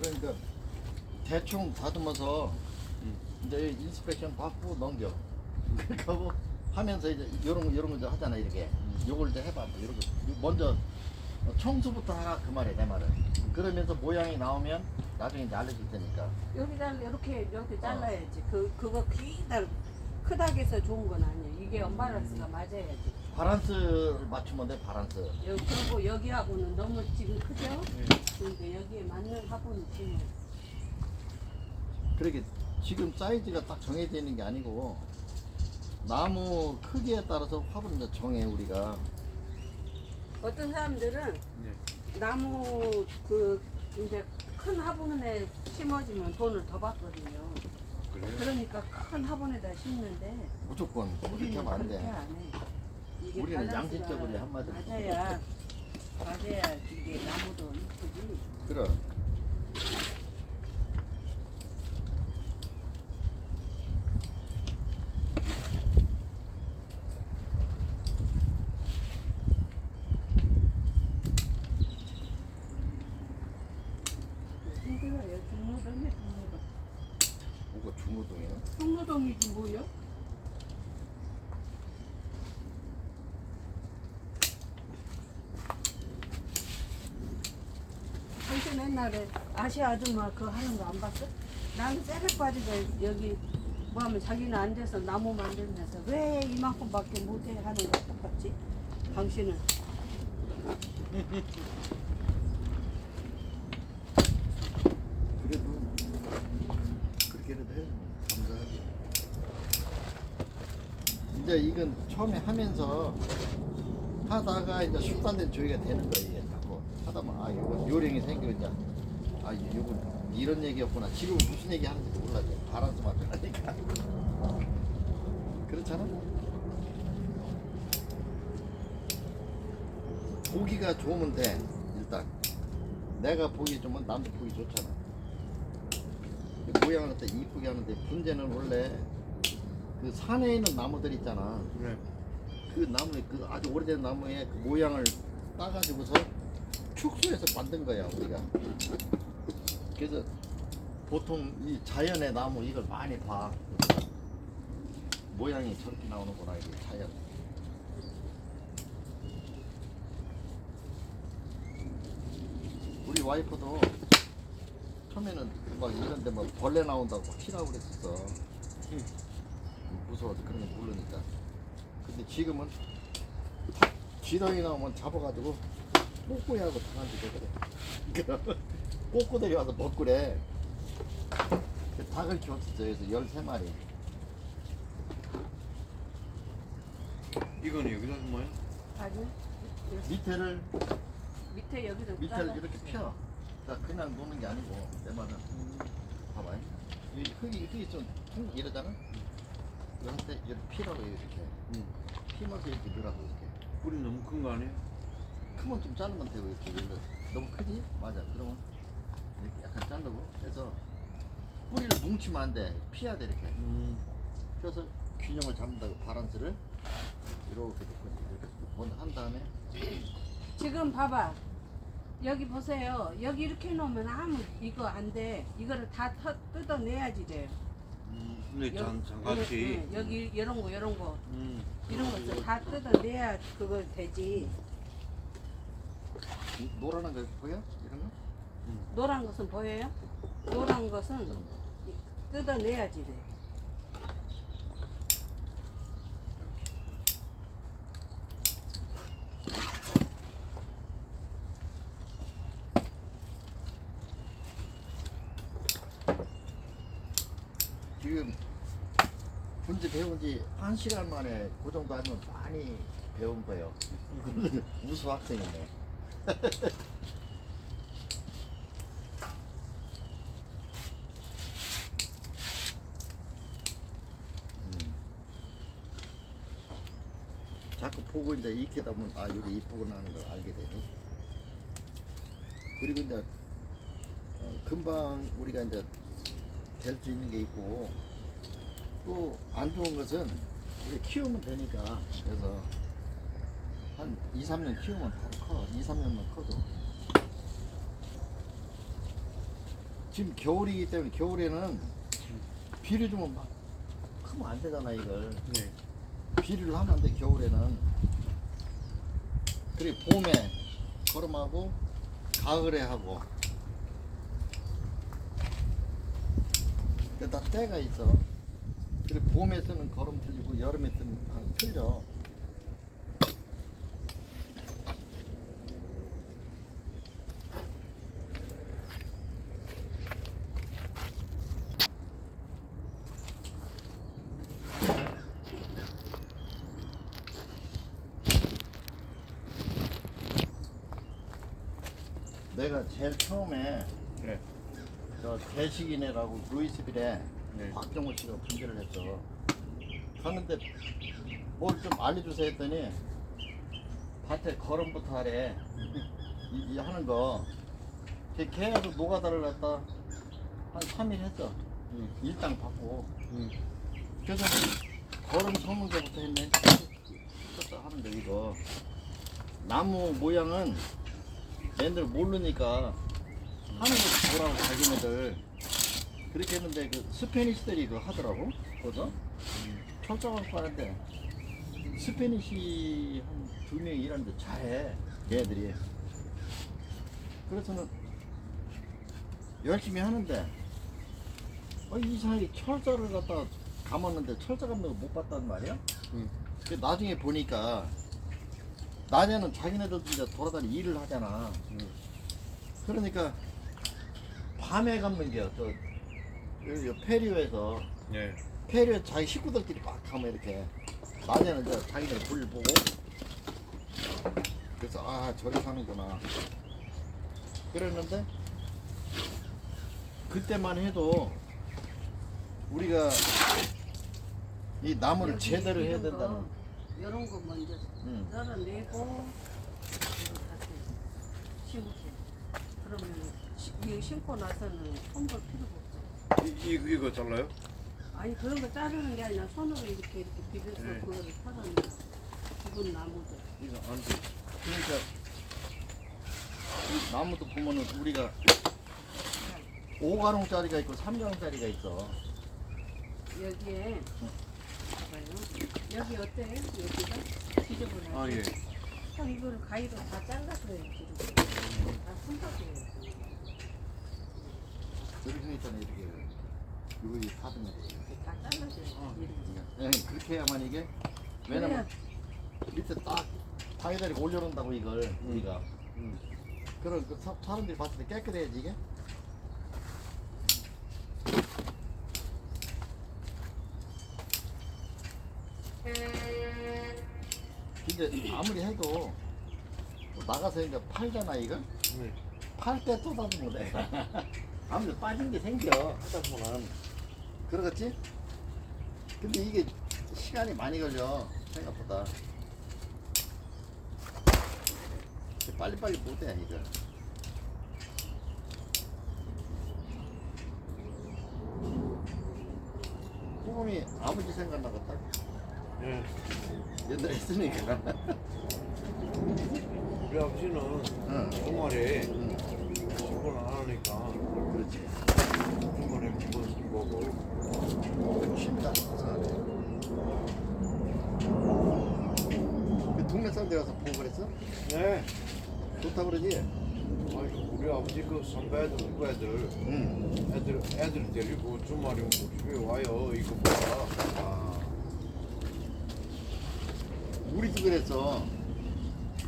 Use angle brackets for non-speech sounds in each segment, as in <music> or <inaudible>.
그러니까 대충 다듬어서 음. 이제 인스펙션 받고 넘겨. <laughs> 그렇게 하고 하면서 이제 요런 거 요런 거 이제 하잖아 이렇게. 음. 요걸 이제 해봐. 뭐 이런 거 먼저 청소부터 하라 그 말이야 내 말은. 그러면서 모양이 나오면 나중에 이제 알려줄 테니까. 여기다 이렇게 이렇게 잘라야지. 그 그거 크다 크다고 해서 좋은 건 아니야. 이게 엄마라스가 맞아야지. 바란스를 맞추면 돼 바란스. 여기 그리고 여기하고는 너무 지금 크죠? 네. 근데 여기에 맞는 화분이 지금 그렇게 지금 사이즈가 딱 정해져 있는 게 아니고 나무 크기에 따라서 화분을 정해 우리가. 어떤 사람들은 네. 나무 그 이제 큰 화분에 심어주면 돈을 더 받거든요. 그래요? 그러니까 큰 화분에다 심는데 무조건 그렇게 하면 안 그렇게 돼. 안 해. 이게 우리는 밸런스가 양심적으로 한마디로. 맞아야 맞아야 이게 나무도 이쁘지. 그럼. 힘들어요. 중노동이 중노동. 뭐가 중노동이야? 중노동이지 뭐요? 당신 옛날에 아시아 아줌마 그거 하는 거 안 봤어? 나는 새벽 바지가 여기 뭐 하면 자기는 앉아서 나무 만들면서 왜 이만큼밖에 못해 하는 거 똑같지? 당신은 그래도 그렇게라도 해. 감사하지. 이제 이건 처음에 하면서 하다가 이제 숙단된 조이가 되는 이게 자꾸 하다 보면 아 이거 요령이 생겨 이제 아 이거 이런 얘기였구나. 지금 무슨 얘기 하는지 몰라 바란스 맞춰가니까. 그렇잖아. 보기가 좋으면 돼 일단. 내가 보기 좋으면 남도 보기 좋잖아. 그 모양을 또 이쁘게 하는데 문제는 원래 그 산에 있는 나무들 있잖아. 네. 그 나무에 그 아주 오래된 나무에 그 모양을 따가지고서 축소해서 만든 거야 우리가. 그래서 보통 이 자연의 나무 이걸 많이 봐. 모양이 저렇게 나오는구나 이게 자연. 우리 와이프도 처음에는 막 이런데 뭐 벌레 나온다고 피라고 그랬었어. 무서워서 그런 거 모르니까. 근데 지금은 쥐덩이 나오면 잡아가지고 꼬꼬이하고 당한지고 그래. <laughs> 꼬꼬들이 와서 먹구래. 그 닭을 키웠었어요. 그래서 13마리. 이거는 여기다 뭐요? 아주 밑에를, 밑에 여기도 밑에를. 이렇게 펴. 자, 그냥 놓는 게 아니고, 내 말은. 봐봐요. 이 흙이, 흙이 좀 퉁, 이러잖아? 이럴 때 이렇게 피라고 이렇게. 음. 피면서 이렇게 넣으라고 이렇게. 뿌리 너무 큰 거 아니에요? 크면 좀 자르면 되고 이렇게 너무 크지? 맞아 그러면 이렇게 약간 자르고 해서 뿌리를 뭉치면 안 돼 피해야 돼 이렇게 음. 펴서 균형을 잡는다고 바란스를 이렇게 놓고 이렇게 먼저 한 다음에 지금 봐봐. 여기 보세요. 여기 이렇게 놓으면 아무 이거 안 돼. 이거를 다 터, 뜯어내야지 돼요. 음. 근데 장, 여기- 장같이. 응, 여기 이런 거 이런 거 음. 이런 것들 다 뜯어내야 그거 되지. 이 노란한 거 보여? 이런 거? 노란 것은 보여요? 노란 것은 뜯어내야지 돼. 지금 분지 배운 지 한 시간 만에 그 정도 하면 많이 배운 거예요 <laughs> 우수 학생이네 <laughs> 자꾸 보고 이제 익히다 보면 아 여기 이쁘구나 하는 걸 알게 되니 그리고 이제 어, 금방 우리가 이제 될 수 있는 게 있고 또 안 좋은 것은 이제 키우면 되니까 그래서 한 2, 3년 키우면 바로 커 2, 3년만 커도 지금 겨울이기 때문에 겨울에는 비를 주면 막 크면 안 되잖아 이걸. 네. 비를 하면 안돼 겨울에는. 그리고 봄에 걸음하고 가을에 하고. 그다 때가 있어. 그리고 봄에 쓰는 걸음 틀리고 여름에 쓰는 건 틀려. 내가 제일 처음에 네. 저 대식이네라고 루이스빌에 네. 박정호 씨가 분재를 했어. 하는데 뭘 좀 알려주세요 했더니 밭에 걸음부터 하래. 이, 이 하는 거. 걔 계속 노가다를 갖다 한 3일 했어. 이 일당 받고. 음. 그래서 걸음 서문제부터 했네. 하는데 이거 나무 모양은 얘들 모르니까 하는 거 뭐라고 자기네들. 그렇게 했는데 그 스페니시들이 그거 하더라고. 거기서 철저 갖고 하는데 스페니시 한 두 명이 일하는데 잘해 얘들이. 그래서는 열심히 하는데 어, 이 사이 철저를 갖다 감았는데 철저 감는 거못 봤단 말이야? 음. 그 나중에 보니까 낮에는 자기네들도 이제 돌아다니 일을 하잖아 음. 그러니까 밤에 감는 게요. 저 여기 요 페리오에서 네. 페리오 자기 식구들끼리 막 가면 이렇게 낮에는 이제 자기들 볼 보고 그래서 아 저리 사는구나. 그랬는데 그때만 해도 우리가 이 나무를 제대로 해야 된다는. 이런 거 먼저 응. 썰어내고 다시 심으세요. 그러면 시- 이거 심고 나서는 손볼 필요가 없어. 이, 이, 이거 잘라요? 아니 그런 거 자르는 게 아니라 손으로 이렇게 이렇게 비벼서 네. 그거를 털어내. 죽은 나무들. 이거 안 돼. 그러니까 이 나무도 보면은 우리가 5가롱짜리가 있고 3가롱짜리가 있어. 여기에 봐봐요. 여기 어때? 여기가 지저분하지? 아, 예. 형 이거를 가위로 다 잘라줘야지. 이렇게. 다 손잡이에요. 이렇게 있잖아 이렇게 이거 이 파드면 돼. 다 잘라줘야지. 아, 이렇게. 네, 그렇게 해야만 이게 왜냐면 밑에 딱 방에다리 올려놓는다고 이걸 우리가 음. 그런 그 사- 사람들이 봤을 때 깨끗해야지 이게 근데 아무리 해도 뭐 나가서 이제 팔잖아 이거? 네. 팔때 쏟아주면 돼 <laughs> 아무래도 빠진 게 생겨 하다 보면. 그러겠지? 근데 이게 시간이 많이 걸려 생각보다. 빨리빨리 못해 이걸 호금이 아버지 생각나겠다 네. 옛날에 했으니까 우리 아버지는 응. 주말에 응, 신고를 안 하니까 그렇지 주말에 한번 보고 쉽다 그 동네 사람들 가서 보고 그랬어? 네. 좋다 그러지? 아니, 우리 아버지 그 선배들 후배들 응 애들 애들 데리고 주말에 우리 집에 와요 이거 봐. 아, 우리도 그랬어.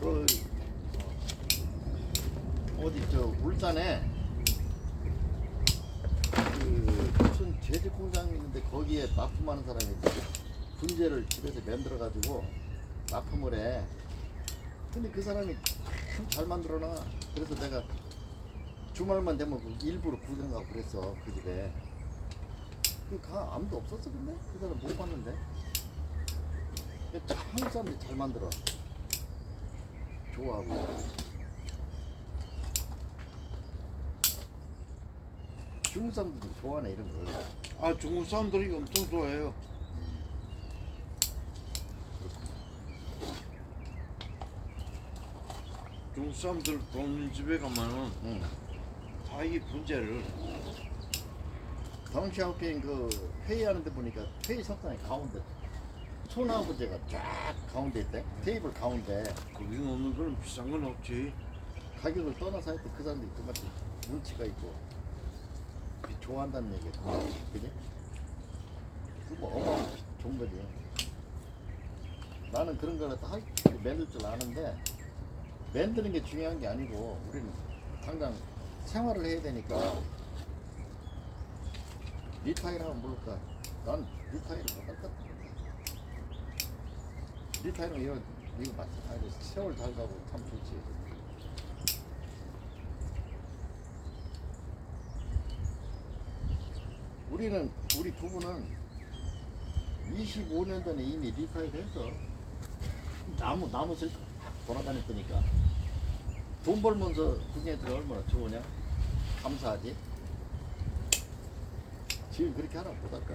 그 어디 저 울산에 그 무슨 제직 공장이 있는데 거기에 납품하는 사람이. 분재를 집에서 만들어 가지고 납품을 해. 근데 그 사람이 참 잘 만들어놔. 그래서 내가 주말만 되면 그 일부러 구경 가고 그랬어 그 집에. 그 가 아무도 없었어 근데 그 사람 못 봤는데 한국 사람들이 잘 만들어. 좋아하고. 중국 사람들도 좋아하네 이런 걸 아 중국 사람들이 엄청 좋아해요. 중국 사람들 돈 집에 가면은 응. 자기 분재를. 덩치아웃게임 그 회의하는 데 보니까 회의 석상에 가운데 소나무제가 쫙 가운데 있대? 테이블 가운데. 거기 없는 건 비싼 건 없지. 가격을 떠나서 하여튼 그 사람들이 그만큼 눈치가 있고. 좋아한다는 얘기야 그지? 그뭐 어마어마 좋은 거지. 나는 그런 거를 할 만들 줄 아는데 만드는 게 중요한 게 아니고 우리는 당장 생활을 해야 되니까. 리타일 하면 모를까? 난 리타일을 같아 리타일은 이거 이거 맞지? 아니 세월 잘 가고 참 좋지. 우리는 우리 부부는 25년 전에 이미 리타일 했어 나무 나무 쓸 돌아다녔으니까. 돈 벌면서 그게 들 얼마나 좋으냐? 감사하지. 지금 그렇게 하나 못할까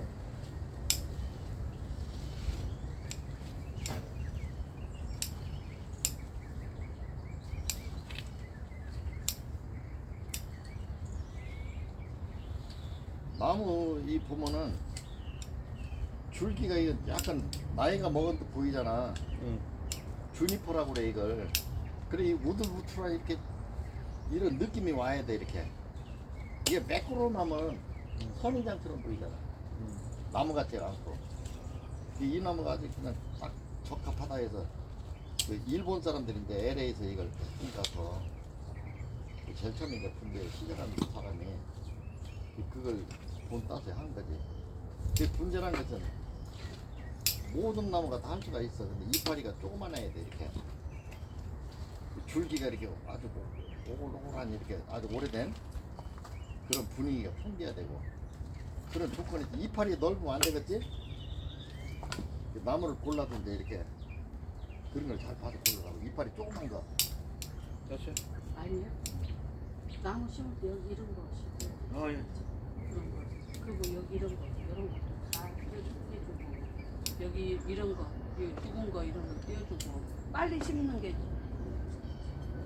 나무 이 보면은 줄기가 이거 약간 나이가 먹은 듯 보이잖아. 응. 주니퍼라고 그래 이걸. 그래 이 우들우들한 이렇게 이런 느낌이 와야 돼 이렇게. 이게 매끄러운 나무는 선인장처럼 보이잖아. 나무 같지가 않고. 이, 이 나무가 아주 그냥 딱 적합하다 해서 그 일본 사람들인데 LA에서 이걸 가서 제일 처음에 이제 분대 시작하는 사람이 그걸 돈 따서 한 거지. 그 분재란 것은 모든 나무가 다 할 수가 있어. 근데 이파리가 조그만해야 돼 이렇게. 줄기가 이렇게 아주 오글오글한 이렇게 아주 오래된 그런 분위기가 풍겨야 되고 그런 조건이. 이파리 넓으면 안 되겠지? 그 나무를 골라든지 이렇게 그런 걸 잘 봐서 골라가고 이파리 조그만 거. 됐어? 아니요. 나무 심을 때 여기 이런 거 심고 아 예. 그리고 여기 이런 거, 이런 것도 다 떼주고 여기 이런 거, 여기 죽은 거 이런 거 떼주고 빨리 심는 게 그게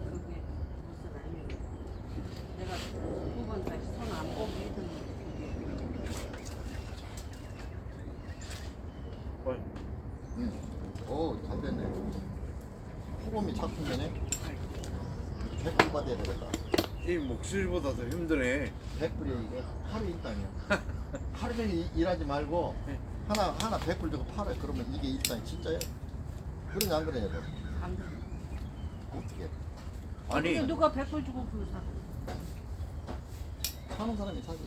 무슨 아니에요. 내가 두 번 다시 손안 어이. 응. 오, 잘 됐네. 호범이 작품이네. 백불 받아야 되겠다. 이 목소리보다 더 힘드네. 백불이 이게 하루 일당이야. 하루 종일 일- 일하지 말고 네. 하나 하나 백불 주고 팔아. 그러면 이게 일당이 진짜야? 그러냐 안 그러냐? 너? 안 돼. 어떻게? 아니 근데 누가 백불 주고 그걸 사? 사는 사람이 사지.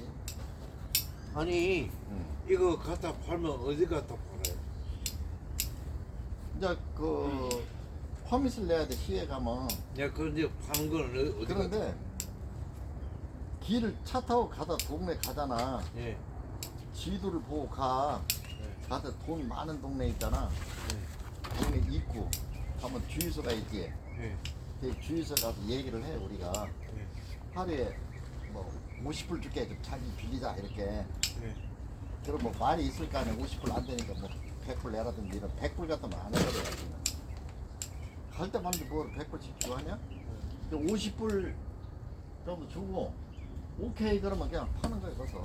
아니 응. 이거 갖다 팔면 어디 갖다 팔아요? 이제 그 퍼밋을 내야 돼 시에 가면. 야 그런데 파는 건 어디 어디 그런데 길을 차 타고 가다 동네 가잖아. 예. 지도를 보고 가. 네. 가서 돈 많은 동네 있잖아. 네. 동네 입구 가면 주유소가 있지. 예. 그 주유소 가서 얘기를 해 우리가 예. 하루에 뭐 50불 줄게 좀 자기 빌리자 이렇게. 예. 그럼 뭐 말이 있을 거 아니야. 50불 안 되니까 뭐 100불 내라든지 이런 100불 같으면 안 해버려야지. 갈 때마다 뭘 100불씩 주고 하냐? 50불 정도 주고 오케이 그러면 그냥 파는 거야 거기서.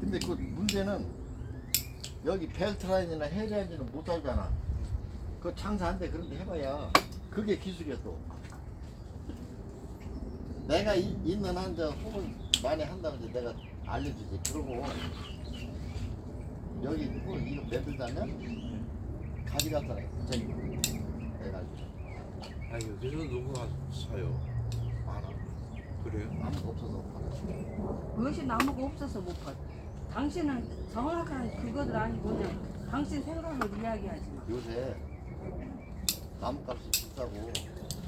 근데 그 문제는 여기 벨트라인이나 헤드라인은 못 살잖아. 그 장사 안 돼. 그런데 해봐야 그게 기술이야 또. 내가 이, 있는 한저 혹은 많이 한다면 이제 내가 알려주지. 그러고 여기 뭐 이거 만들자면 가져갔잖아. 저기 내가 아 여기서 누가 사요? 그래요? 아무도 없어서 팔아. 그것이 나무가 없어서 못 팔. 당신은 정확한 그거들 아니고 그냥 당신 생각을 이야기하지 마. 요새 나무값이 비싸고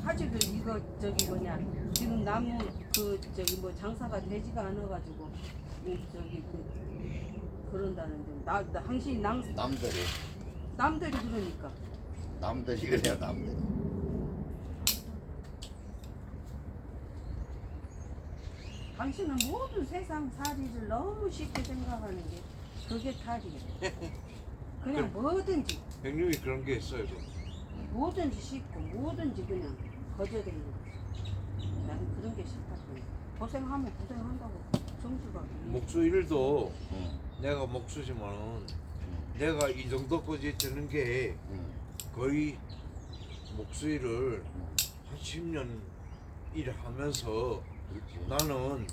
하지도 이거 저기 뭐냐 지금 나무 그 저기 뭐 장사가 되지가 않아가지고 이 저기 그 그런다는데 나, 나 당신 남 남들이 남들이 그러니까 남들이 그래야 남들이. 당신은 모든 세상 살이를 너무 쉽게 생각하는 게 그게 탈이야. <laughs> 그냥 뭐든지 형님이 그런 게 있어요. 그. 뭐든지 쉽고 뭐든지 그냥 거저대는 거. 나는 그런 게 싫다고. 고생하면 고생한다고 성주가. 목수 일도 응. 내가 목수지만은 내가 이 정도까지 되는 게 응. 거의 목수 일을 한 10년 일하면서. 나는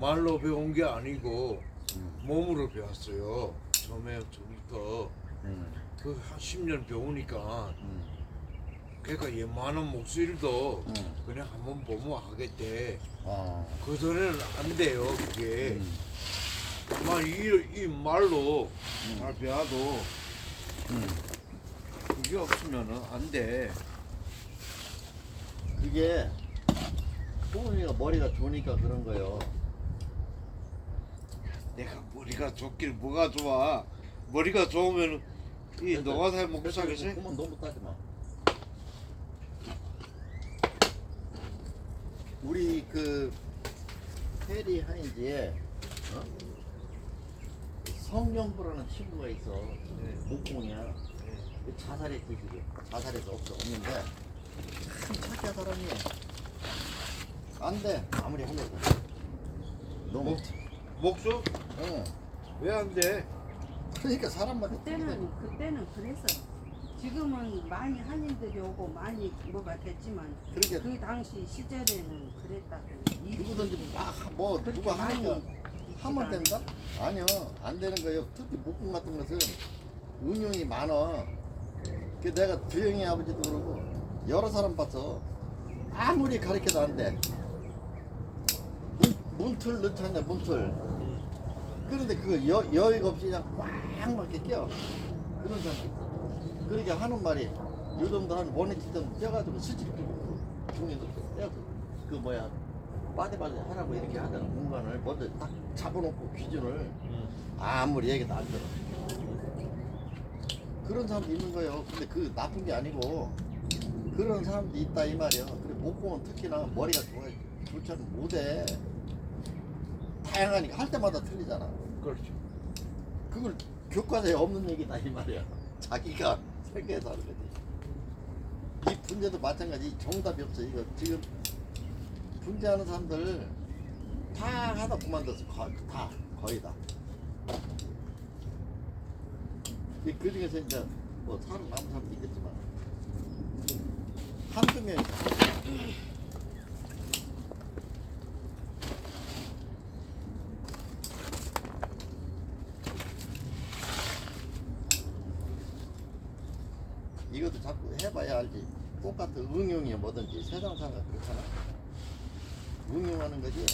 말로 배운 게 아니고 응. 몸으로 배웠어요. 처음에 처음부터 응. 그한 10년 배우니까 응. 그러니까 얘만한 목수일도 응. 그냥 한번 보면 하겠대. 아. 그 전에는 안 돼요 그게. 응. 만 이, 이 말로 응. 잘 배워도 응. 그게 없으면은 안 돼. 그게 호은이가 머리가 좋으니까 그런 거요. 내가 머리가 좋길 뭐가 좋아? 머리가 좋으면 이 노가다 먹고 살겠어? 그만 너무 따지 마. 우리 그 페리 하인즈에 어? 성령부라는 친구가 있어. 목공이야. 그 자살했지 지금. 자살해서 없어 없는데 참 착한 사람이야. 안 돼. 아무리 하려고. 너무. 목- 목수? 응. 왜안 돼? 그러니까 사람마다 그때는 그때는 그랬어. 지금은 많이 한인들이 오고 많이 뭐가 됐지만 그러니까 그 당시 시절에는 그랬다고. 누구든지 막뭐 누가 하니까 하면 된다? 아니요 안 되는 거예요 특히 목공 같은 것은 응용이 많아 그 내가 두영이 아버지도 그러고 여러 사람 봤어 아무리 가르쳐도 안돼 문틀 넣잖아 문틀 그런데 그 여, 여유가 없이 그냥 꽉 막게 껴. 그런 사람 있어 그러니까 하는 말이 요 정도 한 원위치 정도 껴가지고 끼고 종이도 떼고 그 뭐야 빠데빠데 하라고 이렇게 하잖아 공간을 먼저 딱 잡아놓고 기준을 아무리 얘기도 안 들어. 그런 사람도 있는 거예요. 근데 그 나쁜 게 아니고 그런 사람도 있다 이 말이야 그래 목공은 특히나 머리가 좋아 좋지 않으면 못해 다양하니까 할 때마다 틀리잖아. 그렇지. 그걸 교과서에 없는 얘기다 이 말이야. 자기가 설계해서 하는 거지. 이 분재도 마찬가지 정답이 없어 이거. 지금 분재하는 사람들 다 하다 그만뒀어 거- 다. 거의 다. 이- 그 중에서 이제 뭐 사람 남은 사람도 있겠지만 한두 명이것도 자꾸 해봐야 알지. 똑같은 응용이 뭐든지 세상사가 그렇잖아. 응용하는 거지.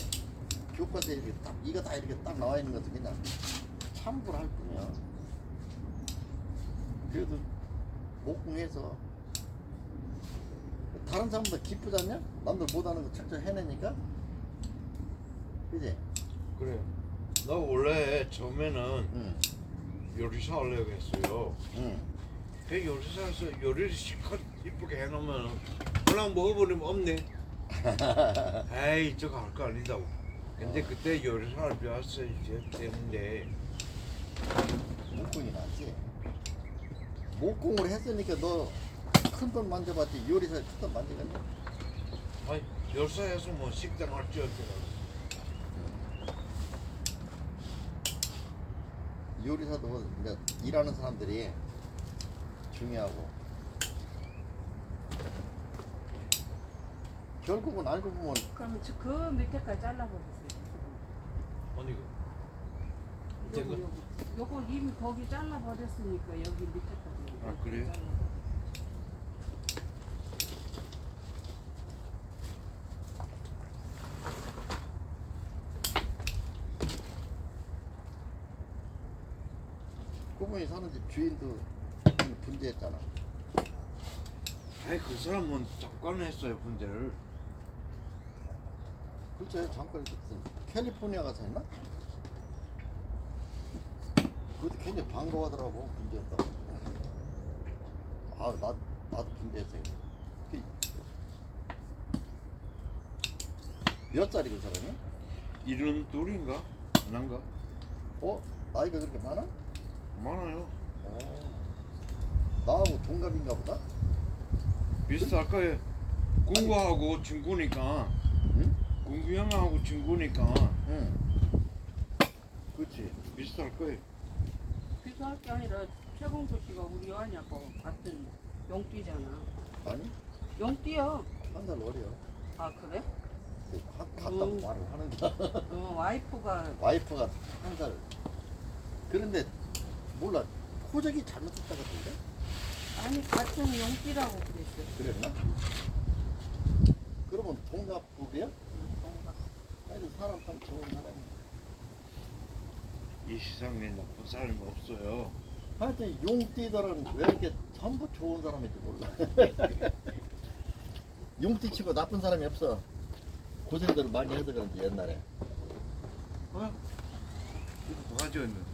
교과서에 이렇게 딱, 이거 다 이렇게 딱 나와 있는 것도 그냥 참고를 할 뿐이야. 그래도 목공해서 다른 사람보다 기쁘지 않냐? 남들 못하는 거 착착 해내니까? 그지? 그래. 나 원래 처음에는 응, 요리사 하려고 했어요. 응. 그 요리사에서 요리를 실컷 이쁘게 해놓으면 그냥 먹어버리면 없네. <laughs> 에이 저거 할 거 아니다고. 근데 그때 요리사를 배웠어야 되는데 목공이 낫지. 목공을 했으니까 너 큰 돈 만져봤지 요리사에 큰돈 만지겠냐? 아니 요리사에서 뭐 식당 할지 어쩌나. 요리사도 이제 일하는 사람들이 중요하고 결국은 알고 보면 그러면 저- 그 밑에까지 잘라버렸어요. 아니 그 요거 이거 요거 요거 이미 거기 잘라버렸으니까 여기 밑에까지. 아, 그래요? 잘라버렸어요. 꾸문이 사는 집 주인도 분재했잖아. 아이 그 사람은 잠깐 했어요 분재를. 그렇죠. 잠깐 있었어. 캘리포니아 가서 했나? 그것도 굉장히 반가워하더라고 분재했다고. 아, 나 나도. 그- 몇 살이 그 사람이? 이런 둘인가? 난가? 어? 나이가 그렇게 많아? 많아요. 어. 나하고 동갑인가 보다? 비슷할 거예요. 군과하고 친구니까 응? 공규 형하고 친구니까 응. 그렇지. 비슷할 거예요. 비교할 게 아니라 최공수 씨가 우리 여한이하고 같은 용띠잖아. 아니 용띠야. 한 달 어려. 아 그래? 가- 같다고 음. 말을 하는데 어 <laughs> 와이프가 와이프가 한 달. 그런데 몰라 호적이 잘못했다 같은데 아니 같은 용띠라고 그랬어. 그랬나? 그러면 동갑부부야? 뭔가. 아니 사람 참 좋은 사람. 이 세상에 나쁜 사람이 없어요. 하여튼 용띠들은 왜 이렇게 전부 좋은 사람인지 몰라. <laughs> 용띠 치고 나쁜 사람이 없어. 고생들을 많이 해서 그런지 옛날에. 어? 이거 도가지였는데.